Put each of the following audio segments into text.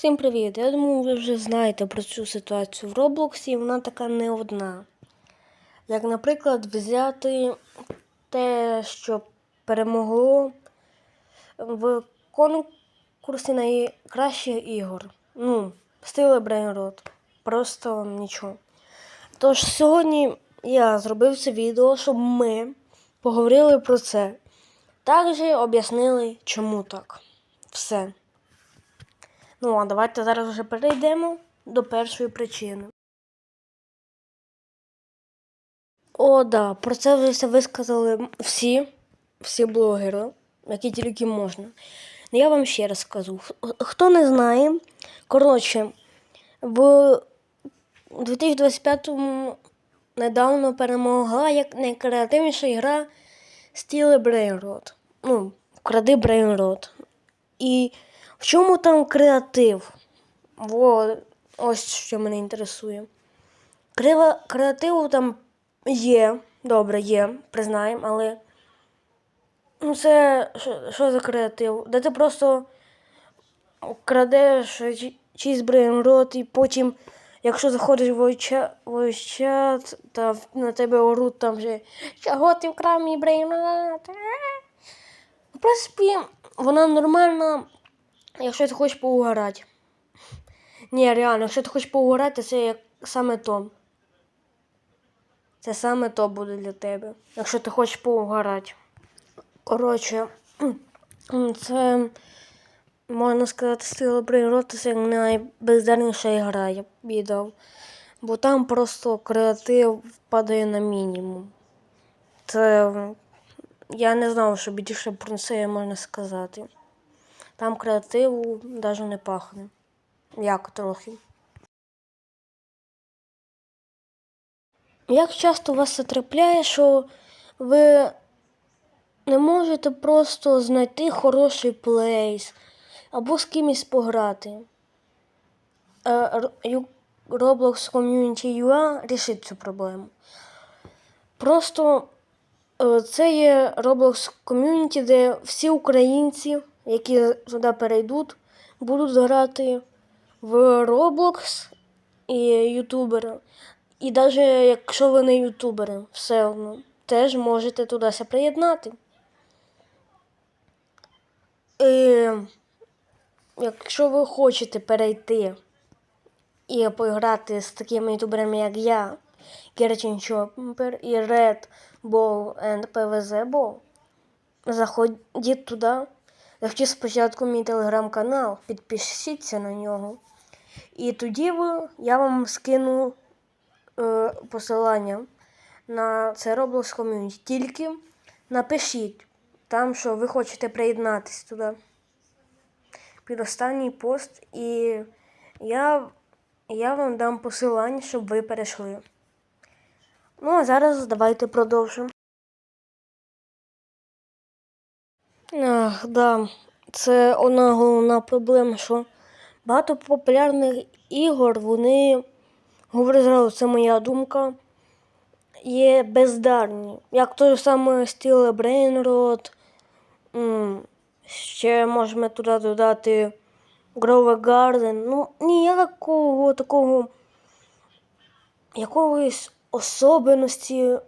Всім привіт! Я думаю, ви вже знаєте про цю ситуацію в Роблоксі, вона така не одна. Як, наприклад, взяти те, що перемогло в конкурсі найкращих ігор. Ну, стиле Брейнрод. Просто нічого. Тож сьогодні я зробив це відео, щоб ми поговорили про це. Також об'яснили, чому так. Все. Ну, а давайте зараз вже перейдемо до першої причини. О, да, про це вже висказали всі, всі блогери, які тільки можна. Ну, я вам ще раз скажу. Хто не знає, коротше, в 2025-му недавно перемогла як найкреативніша гра Стіле Брейнрод. Ну, кради Брейнрод. І в чому там креатив? Во, ось що мене інтересує. Крива, креативу там є, добре, є, признаємо, але ну це що, що за креатив? Де ти просто крадеш чийсь брейнрот і потім, якщо заходиш в чат, та на тебе оруть там вже чого ти вкрав мій брейнрот? В принципі, вона нормальна якщо ти хочеш поугарати. Ні, реально, якщо ти хочеш поугарати, це як саме то. Це саме то буде для тебе. Якщо ти хочеш поугарати. Коротше, це можна сказати, стило природи це найбездарніша гра, я б дав. Бо там просто креатив падає на мінімум. Це я не знав, що більше про це можна сказати. Там креативу навіть не пахне. Як трохи. Як часто вас це трапляє, що ви не можете просто знайти хороший плейс або з кимось пограти? Е, Roblox Community UA рішить цю проблему. Просто е, це є Roblox Community, де всі українці які туди перейдуть, будуть грати в Roblox і ютубери. І навіть якщо ви не ютубери, все одно теж можете туди приєднати. І Якщо ви хочете перейти і пограти з такими ютуберами, як я, Керчин Чоппер і Red Ball and PVZ Ball, заходіть туди. Захочіть спочатку мій телеграм-канал, підпишіться на нього. І тоді я вам скину е, посилання на це Roblox Community. Тільки напишіть там, що ви хочете приєднатися туди. Під останній пост, і я, я вам дам посилання, щоб ви перейшли. Ну, а зараз давайте продовжимо. Ах, да. Це одна головна проблема, що багато популярних ігор, вони, говорю зразу, це моя думка, є бездарні. Як той самий стіле Brainrot, ще можемо туди додати Grove Garden. Ну, ніякого такого якоїсь особливості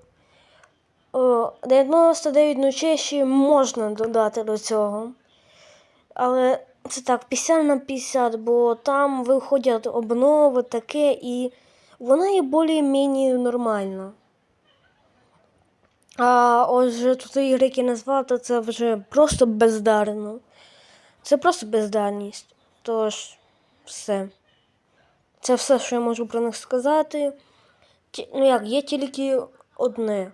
99 ночей ще можна додати до цього. Але це так, 50 на 50, бо там виходять обнови таке, і вона є більш-менш нормальна. А ось же тут ігри, які назвав, це вже просто бездарно. Це просто бездарність. Тож, все. Це все, що я можу про них сказати. Ну як, є тільки одне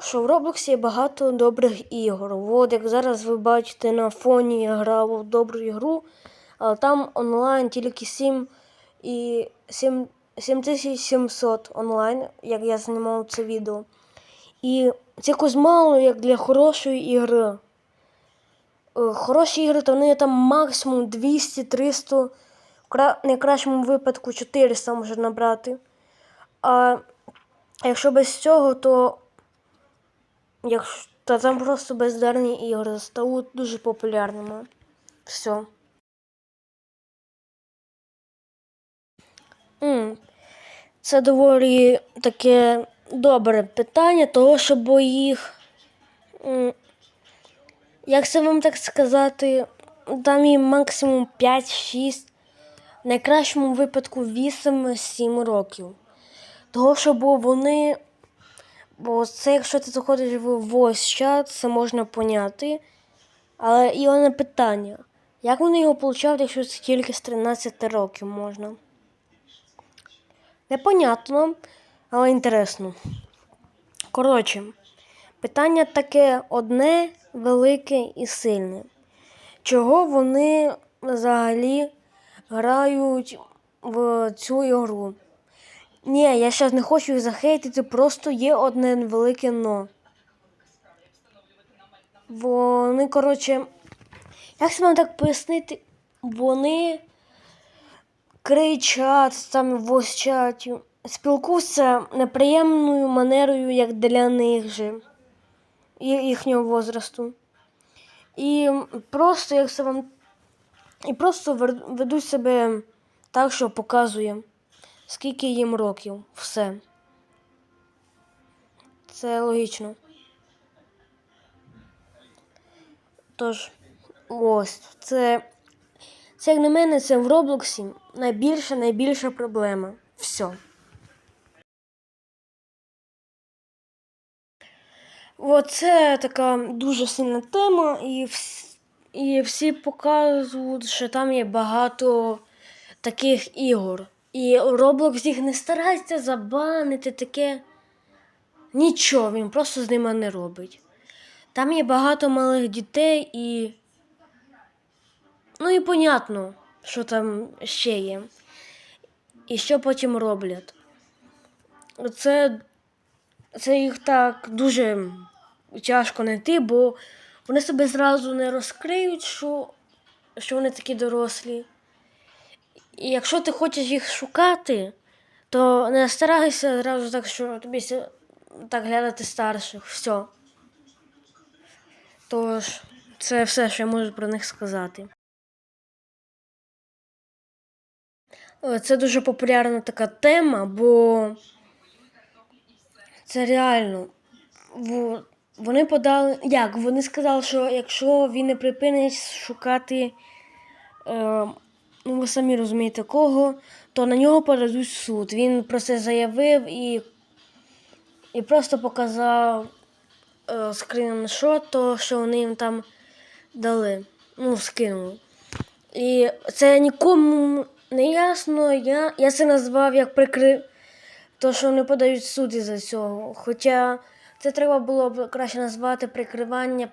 що в Роблоксі є багато добрих ігор. От як зараз ви бачите на фоні я грав в добру ігру, але там онлайн тільки 7 і 7, 7700 онлайн, як я знімав це відео. І це якось мало як для хорошої ігри. Е, хороші ігри, то вони там максимум 200-300, в найкращому випадку 400 може набрати. А якщо без цього, то Якщо та там просто бездарні ігри стають дуже популярними. Все. М, Це доволі таке добре питання, того, що бо їх. м, Як це вам так сказати, там їм максимум 5-6, в найкращому випадку 8-7 років. Того, що бо вони. Бо це, якщо ти заходиш в voice чат, це можна поняти. Але і одне питання. Як вони його получають, якщо це тільки з 13 років можна? Непонятно, але інтересно. Коротше, питання таке одне, велике і сильне. Чого вони взагалі грають в цю ігру? Ні, я зараз не хочу їх захейтити, просто є одне велике но. Вони, коротше, як це вам так пояснити? Вони кричать там в чаті, спілкуються неприємною манерою, як для них же, їхнього возрасту. І просто, як це вам, і просто ведуть себе так, що показує, скільки їм років. Все. Це логічно. Тож, ось, це, це як на мене, це в Роблоксі найбільша, найбільша проблема. Все. Оце така дуже сильна тема, і, вс- і всі показують, що там є багато таких ігор. І Roblox їх не старається забанити таке. Нічого, він просто з ними не робить. Там є багато малих дітей і. Ну і понятно, що там ще є. І що потім роблять. Це, це їх так дуже тяжко знайти, бо вони себе зразу не розкриють, що, що вони такі дорослі. І якщо ти хочеш їх шукати, то не старайся зразу так, що тобі так глядати старших. Все. Тож, це все, що я можу про них сказати. Це дуже популярна така тема, бо це реально. Вони подали. Як? Вони сказали, що якщо він не припинить шукати, е, ну ви самі розумієте кого, то на нього подадуть в суд. Він про це заявив і, і просто показав е, скріншот, що вони їм там дали. Ну, скинули. І це нікому не ясно. Я, я це назвав як прикри... то, що вони подають суд із-за цього. Хоча це треба було б краще назвати прикривання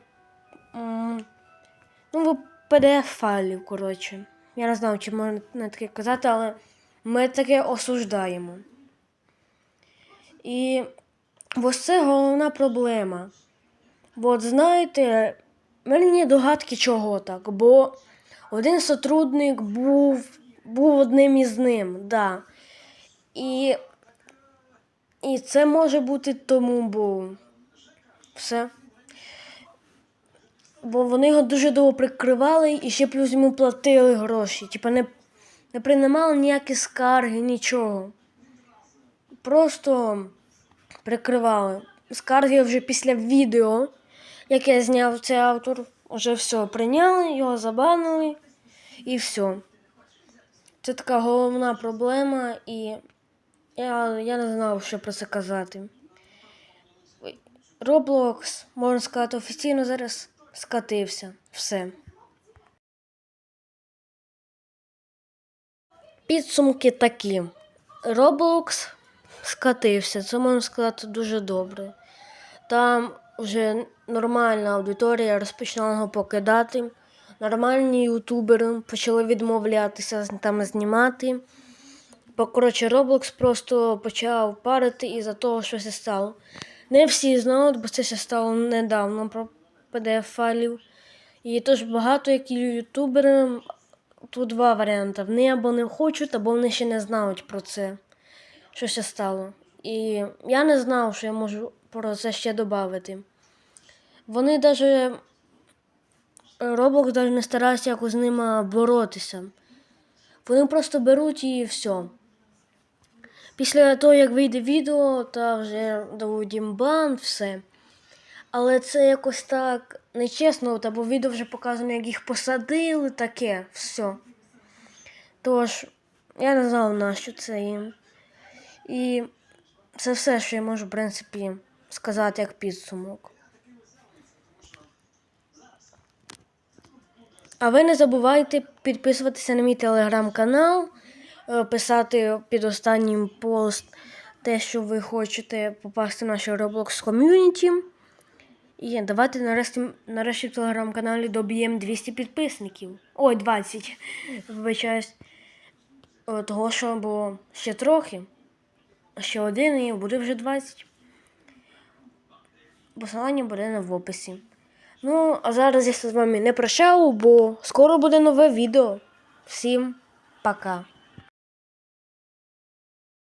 ну, pdf файлів, коротше. Я не знаю, чи можна на таке казати, але ми таке осуждаємо. І ось це головна проблема. Бо знаєте, в мене є догадки, чого так. Бо один сотрудник був, був одним із ним, да. І, і це може бути тому, бо все. Бо вони його дуже довго прикривали і ще плюс йому платили гроші. Типа не, не приймали ніякі скарги, нічого. Просто прикривали. Скарги вже після відео, яке зняв цей автор, вже все прийняли, його забанили і все. Це така головна проблема, і я, я не знав, що про це казати. Roblox, можна сказати, офіційно зараз скатився. Все. Підсумки такі. Roblox скатився, це можна сказати дуже добре. Там вже нормальна аудиторія розпочала його покидати. Нормальні ютубери почали відмовлятися там знімати. Коротше, Roblox просто почав парити із-за того, що це стало. Не всі знають, бо це ще стало недавно про pdf файлів. І тож багато які ютубери. Тут два варіанти. Вони або не хочуть, або вони ще не знають про це, що ще стало. І я не знав, що я можу про це ще додати. Вони навіть Roblox навіть не старався якось з ними боротися. Вони просто беруть і все. Після того, як вийде відео, та вже дадуть їм бан, все. Але це якось так нечесно, та бо відео вже показано, як їх посадили, таке, все. Тож, я не знав, на що це їм. І це все, що я можу, в принципі, сказати як підсумок. А ви не забувайте підписуватися на мій телеграм-канал, е, писати під останнім пост те, що ви хочете попасти в наше Roblox ком'юніті. І давайте нарешті, нарешті в телеграм-каналі доб'ємо 200 підписників. Ой, 20. Вибачаюсь. Того, що було ще трохи. Ще один і буде вже 20. Посилання буде в описі. Ну, а зараз я з вами не прощаю, бо скоро буде нове відео. Всім пока.